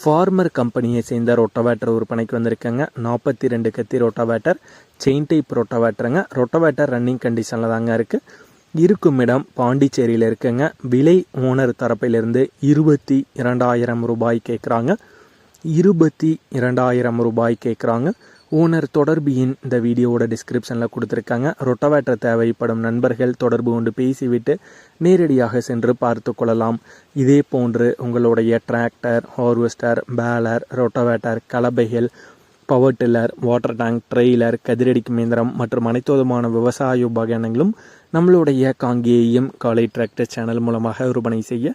Farmer கம்பெனியை சேர்ந்த rotavator விற்பனைக்கு வந்திருக்கேங்க. நாற்பத்தி ரெண்டு கத்தி ரொட்டவேட்டர் செயின் டைப் ரொட்டவேட்டருங்க. ரொட்டவேட்டர் ரன்னிங் கண்டிஷனில் தாங்க இருக்குது இருக்கும் இடம் பாண்டிச்சேரியில் இருக்குங்க. விலை ஓனர் தரப்பிலிருந்து இருபத்தி இரண்டாயிரம் ரூபாய் கேட்குறாங்க இருபத்தி இரண்டாயிரம் ரூபாய் கேட்குறாங்க ஓனர் தொடர்பு எண் இந்த வீடியோவோட டிஸ்கிரிப்ஷனில் கொடுத்துருக்காங்க. ரொட்டவேட்டர் தேவைப்படும் நண்பர்கள் தொடர்பு கொண்டு பேசிவிட்டு நேரடியாக சென்று பார்த்து கொள்ளலாம். இதே போன்று உங்களுடைய tractor harvester baler rotavator கலபைகள் power tiller water tank trailer கதிரடிக்கு இயந்திரம் மற்றும் அனைத்துவிதமான விவசாய உபகரணங்களும் நம்மளுடைய காங்கேயம் காலை டிராக்டர் சேனல் மூலமாக விற்பனை செய்ய